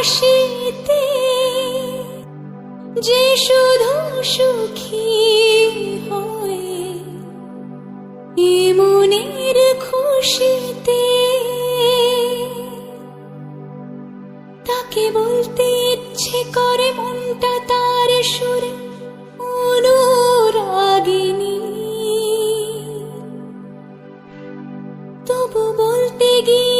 হাসিতে, যে শুধু সুখী হয়ে মনের খুশিতে। তাকে বলতে ইচ্ছে করে মনটা তার সুরে অনুরাগিনী। তবু বলতে গিয়ে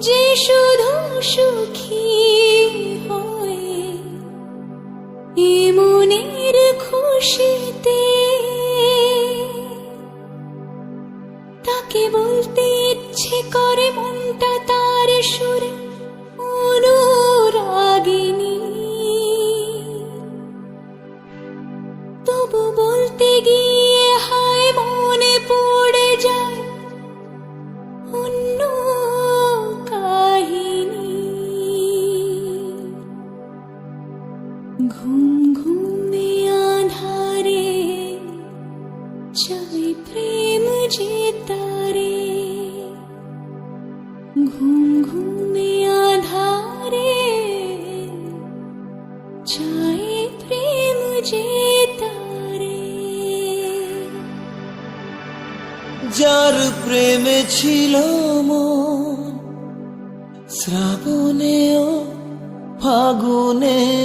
যে শুধু সুখী হয়ে এ মনের খুশিতে তাকে বলতে ইচ্ছে করে মনটা তার সুরে। ঘুম প্রেম যে তারে। ঘুম চাই প্রেম যে তারে। যার প্রেমে ছিল মন, শ্রাবণেও ফাগুনে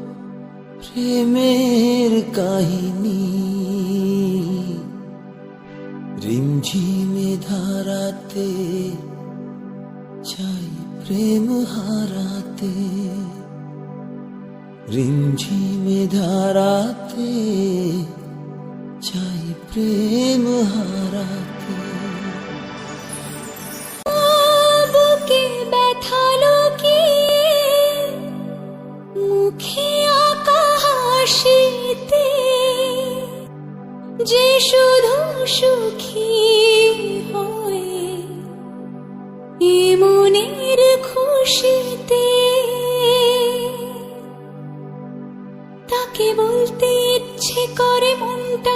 প্রেমের কাহিনী। রিমঝিমে ধারাতে চাই প্রেম হারাতে। রিমঝিমে ধারাতে চাই প্রেম হারাতে। বুকে ব্যথা লুকিয়ে মুখে হাসিতে যে শুধু সুখী হয়ে এ মনের খুশিতে তাকে বলতে ইচ্ছে করে মনটা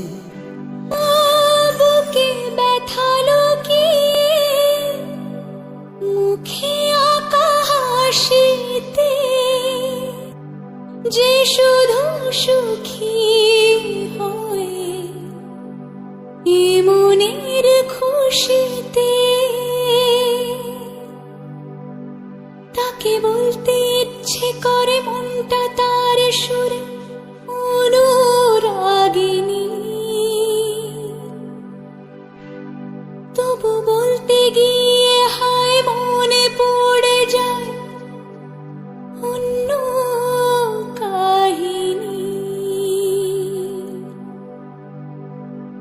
যে শুধু সুখী হয়ে মনের খুশিতে তাকে বলতে ইচ্ছে করে মনটা তার সুরে অনুরাগিনী। তবু বলতে গিয়ে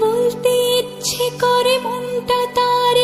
বলতে ইচ্ছে করে মনটা তার